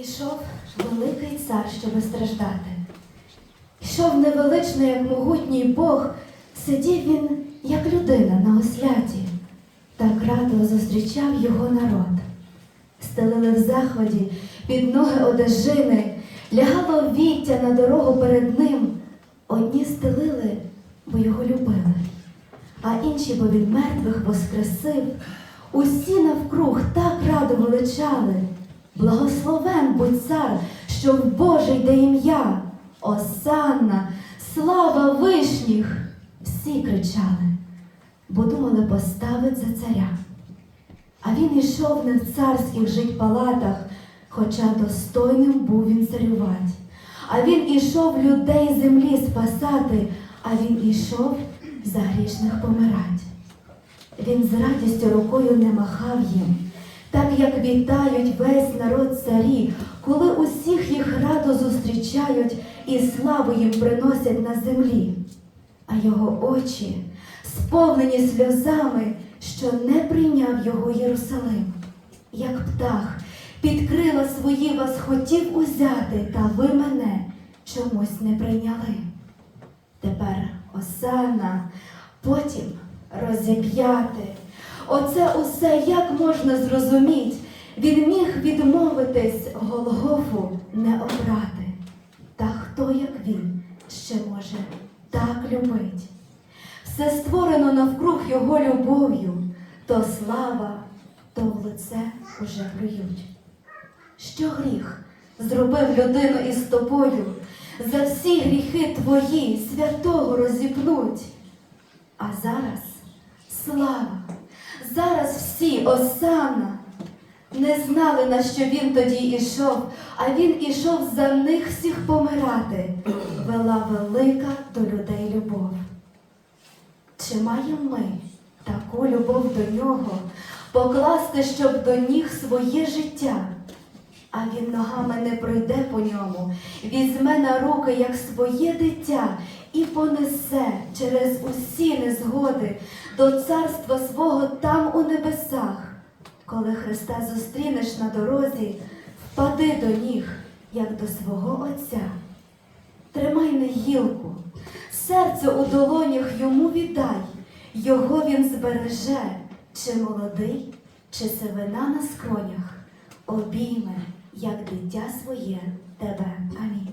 Ішов великий цар, щоби страждати. Йшов невеличний, як могутній Бог, сидів він, як людина на осляті, так радо зустрічав його народ. Стелили в заході під ноги одежини, лягало віття на дорогу перед ним. Одні стелили, бо його любили, а інші, бо від мертвих воскресив. Усі навкруг так радо величали. Благословен будь цар, що в Боже йде ім'я. Осанна, слава вишніх! Всі кричали, бо думали поставить за царя. А він ішов не в царських жить палатах, хоча достойним був він царювать. А він ішов людей землі спасати, а він ішов за грішних помирать. Він з радістю рукою не махав їм, так як вітають весь народ царі, коли усіх їх радо зустрічають і славу їм приносять на землі. А його очі, сповнені сльозами, що не прийняв його Єрусалим, як птах, під крила свої вас хотів узяти, та ви мене чомусь не прийняли. Тепер осана, потім розіп'яти. Оце усе як можна зрозуміть. Він міг відмовитись Голгофу не обрати. Та хто, як він, ще може так любить? Все створено навкруг його любов'ю, то слава, то в лице уже плюють. Що гріх зробив людину із тобою, за всі гріхи твої святого розіпнуть. А зараз слава, зараз всі осана. Не знали, на що він тоді ішов, а він ішов за них всіх помирати. Вела велика до людей любов. Чи маємо ми таку любов до нього, покласти, щоб до ніг своє життя? А він ногами не пройде по ньому, візьме на руки, як своє дитя, і понесе через усі незгоди до царства свого там у небесах. Коли Христа зустрінеш на дорозі, впади до ніг, як до свого Отця. Тримай не гілку, серце у долонях йому віддай, його він збереже, чи молодий, чи сивина на скронях, обійме, як дитя своє тебе. Амінь.